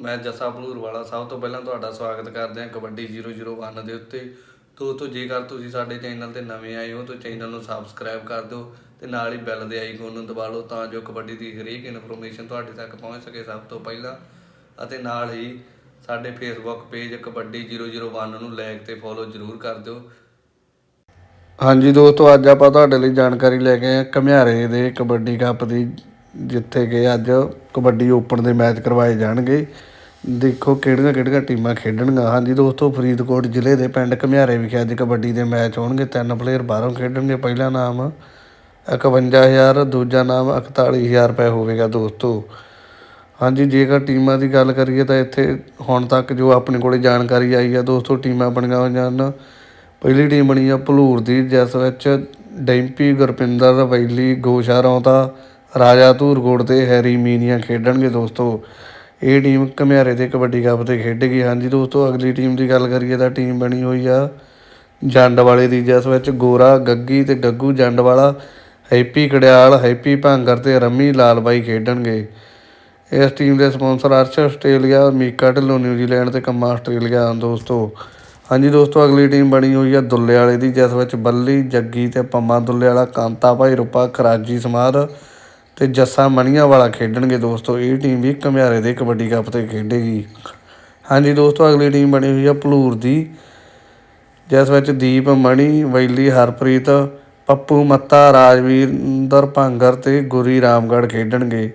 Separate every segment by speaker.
Speaker 1: ਮੈਂ ਜੱਸਾ ਭਲੂਰ ਵਾਲਾ ਸਭ ਤੋਂ ਪਹਿਲਾਂ ਤੁਹਾਡਾ ਸਵਾਗਤ ਕਰਦੇ ਹਾਂ ਕਬੱਡੀ 001 ਦੇ ਉੱਤੇ। ਦੋਸਤੋ ਜੇਕਰ ਤੁਸੀਂ ਸਾਡੇ ਚੈਨਲ ਤੇ ਨਵੇਂ ਆਏ ਹੋ ਤਾਂ ਚੈਨਲ ਨੂੰ ਸਬਸਕ੍ਰਾਈਬ ਕਰ ਦਿਓ ਤੇ ਨਾਲ ਹੀ ਬੈਲ ਦੇ ਆਈਕਨ ਨੂੰ ਦਬਾ ਲਓ ਤਾਂ ਜੋ ਕਬੱਡੀ ਦੀ ਹਰੇਕ ਇਨਫੋਰਮੇਸ਼ਨ ਤੁਹਾਡੇ ਤੱਕ ਪਹੁੰਚ ਸਕੇ ਸਭ ਤੋਂ ਪਹਿਲਾਂ। ਅਤੇ ਨਾਲ ਹੀ ਸਾਡੇ ਫੇਸਬੁੱਕ ਪੇਜ ਕਬੱਡੀ 001 ਨੂੰ ਲਾਈਕ ਤੇ ਫੋਲੋ ਜ਼ਰੂਰ ਕਰ ਦਿਓ। ਹਾਂਜੀ ਦੋਸਤੋ, ਅੱਜ ਆਪਾਂ ਤੁਹਾਡੇ ਲਈ ਜਾਣਕਾਰੀ ਲੈ ਕੇ ਆਏ ਹਾਂ ਘਮਿਆਰੇ ਦੇ ਕਬੱਡੀ ਕੱਪ ਦੀ ਜਿੱਥੇ ਕਿ ਅੱਜ ਕਬੱਡੀ ਓਪਨ ਦੇ ਮੈਚ ਕਰਵਾਏ ਜਾਣਗੇ। ਦੇਖੋ ਕਿਹੜੀਆਂ ਕਿਹੜੀਆਂ ਟੀਮਾਂ ਖੇਡਣਗੀਆਂ। ਹਾਂਜੀ ਦੋਸਤੋ, ਫਰੀਦਕੋਟ ਜ਼ਿਲ੍ਹੇ ਦੇ ਪਿੰਡ ਘਮਿਆਰੇ ਵਿਖੇ ਅੱਜ ਕਬੱਡੀ ਦੇ ਮੈਚ ਹੋਣਗੇ। ਤਿੰਨ ਪਲੇਅਰ ਬਾਹਰੋਂ ਖੇਡਣਗੇ। ਪਹਿਲਾ ਨਾਮ 51000 ਦੂਜਾ ਨਾਮ 41000 ਰੁਪਏ ਹੋਵੇਗਾ ਦੋਸਤੋ। ਹਾਂਜੀ, ਜੇਕਰ ਟੀਮਾਂ ਦੀ ਗੱਲ ਕਰੀਏ ਤਾਂ ਇੱਥੇ ਹੁਣ ਤੱਕ ਜੋ ਆਪਣੇ ਕੋਲੇ ਜਾਣਕਾਰੀ ਆਈ ਆ ਦੋਸਤੋ, ਟੀਮਾਂ ਬਣੀਆਂ ਹੋਈਆਂ ਹਨ। ਪਹਿਲੀ ਟੀਮ ਬਣੀ ਆ ਭਲੂਰ ਦੀ, ਜਿਸ ਵਿੱਚ ਡੈਂਪੀ, ਗੁਰਪਿੰਦਰ ਵੈਲੀ ਗੋਸ਼ਾ ਰੌਂਤਾ ਰਾਜਾ ਧੂਰਗੋੜ ਤੇ ਹੈਰੀ ਮੀਨੀਆਂ ਖੇਡਣਗੇ ਦੋਸਤੋ। ਇਹ ਟੀਮ ਘਮਿਆਰੇ ਦੇ ਕਬੱਡੀ ਕੱਪ ਤੇ ਖੇਡੇਗੀ। ਹਾਂਜੀ ਦੋਸਤੋ, ਅਗਲੀ ਟੀਮ ਦੀ ਗੱਲ ਕਰੀਏ ਤਾਂ ਟੀਮ ਬਣੀ ਹੋਈ ਆ ਜੰਡ ਵਾਲੇ ਦੀ, ਜਿਸ ਵਿੱਚ ਗੋਰਾ, ਗੱਗੀ ਤੇ ਗੱਗੂ ਜੰਡ ਵਾਲਾ ਹੈਪੀ ਕੜਿਆਲ, ਹੈਪੀ ਭਾਂਗਰ ਤੇ ਰਮੀ ਲਾਲਬਾਈ ਖੇਡਣਗੇ। ਇਸ ਟੀਮ ਦੇ sponsor Arsh Australia Mika Dhillon, New Zealand ਤੇ ਕੰਮਾ ਆਸਟ੍ਰੇਲੀਆ ਹਨ ਦੋਸਤੋ। ਹਾਂਜੀ ਦੋਸਤੋ, ਅਗਲੀ ਟੀਮ ਬਣੀ ਹੋਈ ਆ ਦੁੱਲੇ ਵਾਲੇ ਦੀ, ਜਿਸ ਵਿੱਚ ਬੱਲੀ, ਜੱਗੀ ਤੇ ਪੰਮਾ ਦੁੱਲੇ ਵਾਲਾ ਕਾਂਤਾ ਭਾਈ ਰੂਪਾ, ਖਰਾਜੀ ਸਮਾਦ ਤੇ ਜੱਸਾ ਮਣੀਆਂ ਵਾਲਾ ਖੇਡਣਗੇ ਦੋਸਤੋ। ਇਹ ਟੀਮ ਵੀ ਘਮਿਆਰੇ ਦੇ ਕਬੱਡੀ ਕੱਪ ਤੇ ਖੇਡੇਗੀ। ਹਾਂਜੀ ਦੋਸਤੋ, ਅਗਲੀ ਟੀਮ ਬਣੀ ਹੋਈ ਆ ਭਲੂਰ ਦੀ। ਜਿਸ ਵਿੱਚ ਦੀਪ ਮਣੀ, ਵੈਲੀ, ਹਰਪ੍ਰੀਤ, ਪੱਪੂ ਮੱਤਾ ਰਾਜਵੀਰ ਭਾਂਗਰ ਤੇ ਗੁਰੀ ਰਾਮਗੜ੍ਹ ਖੇਡਣਗੇ।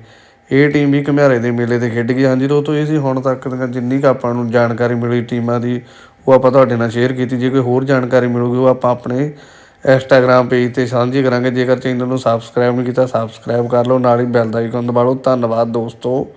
Speaker 1: ਇਹ ਟੀਮ ਵੀ ਘਮਿਆਰੇ ਦੇ ਮੇਲੇ ਤੇ ਖੇਡ ਗਈ ਹਾਂਜੀ ਦੋਸਤੋ, ਇਹ ਸੀ ਹੁਣ ਤੱਕ ਜਿੰਨੀ ਕੁ ਆਪਾਂ ਨੂੰ ਜਾਣਕਾਰੀ ਮਿਲੀ ਟੀਮਾਂ ਦੀ, ਉਹ ਆਪਾਂ ਤੁਹਾਡੇ ਨਾਲ ਸ਼ੇਅਰ ਕੀਤੀ। ਜੇ ਕੋਈ ਹੋਰ ਜਾਣਕਾਰੀ ਮਿਲੂਗੀ, ਉਹ ਆਪਾਂ ਆਪਣੇ ਇੰਸਟਾਗ੍ਰam ਪੇਜ ਤੇ ਸਾਂਝੀ ਕਰਾਂਗੇ। ਜੇਕਰ ਚੈਨਲ ਨੂੰ ਸਬਸਕ੍ਰਾਈਬ ਨਹੀਂ ਕੀਤਾ ਸਬਸਕ੍ਰਾਈਬ ਕਰ ਲਓ। ਨਾਲ ਹੀ ਬੈਲ ਦਾ ਆਈਕਨ ਦਬਾ ਲਓ। ਧੰਨਵਾਦ ਦੋਸਤੋ।